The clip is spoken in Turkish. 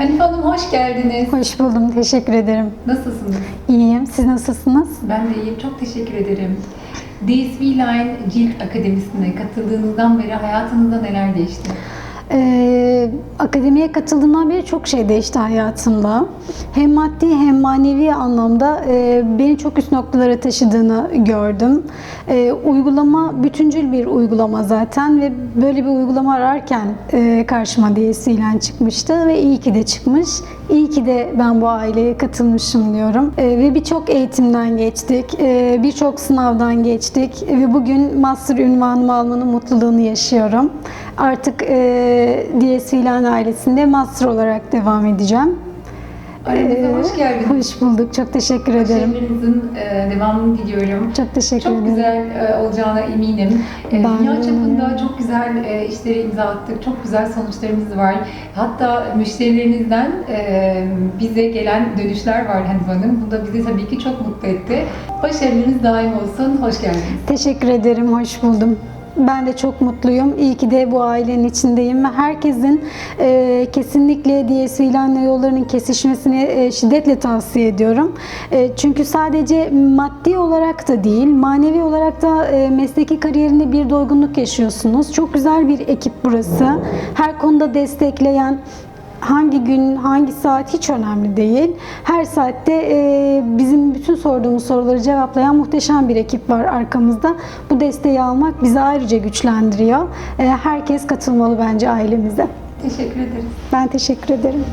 Hanife Hanım hoş geldiniz. Hoş buldum, teşekkür ederim. Nasılsınız? İyiyim, siz nasılsınız? Ben de iyiyim. Çok teşekkür ederim. DSV Line Cilt Akademisi'ne katıldığınızdan beri hayatınızda neler değişti? Ee, akademiye katıldığımdan beri çok şey değişti hayatımda. Hem maddi hem manevi anlamda e, beni çok üst noktalara taşıdığını gördüm. E, uygulama bütüncül bir uygulama zaten ve böyle bir uygulama ararken e, karşıma Line çıkmıştı ve iyi ki de çıkmış. İyi ki de ben bu aileye katılmışım diyorum. E, ve birçok eğitimden geçtik, e, birçok sınavdan geçtik ve bugün master ünvanımı almanın mutluluğunu yaşıyorum. Artık e, DSV Line ailesinde master olarak devam edeceğim. Aramıza Ee, hoş geldiniz. Hoş bulduk, çok teşekkür ederim. Başarılarınızın e, devamını diliyorum. Çok teşekkür Çok ederim. güzel e, olacağına eminim. E, Ben Dünya çapında çok güzel e, işlere imza attık. Çok güzel sonuçlarımız var. Hatta müşterilerinizden e, bize gelen dönüşler var Hanife Hanım. Bu da bizi tabii ki çok mutlu etti. Başarılarınız daim olsun. Hoş geldiniz. Teşekkür ederim, hoş buldum. Ben de çok mutluyum. İyi ki de bu ailenin içindeyim ve herkesin e, kesinlikle DSV ile yollarının kesişmesini e, şiddetle tavsiye ediyorum. E, çünkü sadece maddi olarak da değil, manevi olarak da e, mesleki kariyerinde bir doygunluk yaşıyorsunuz. Çok güzel bir ekip burası. Her konuda destekleyen, hangi gün, hangi saat hiç önemli değil. Her saatte e, bizim bütün sorduğumuz soruları cevaplayan muhteşem bir ekip var arkamızda. Bu desteği almak bizi ayrıca güçlendiriyor. E, herkes katılmalı bence ailemize. Teşekkür ederiz. Ben teşekkür ederim.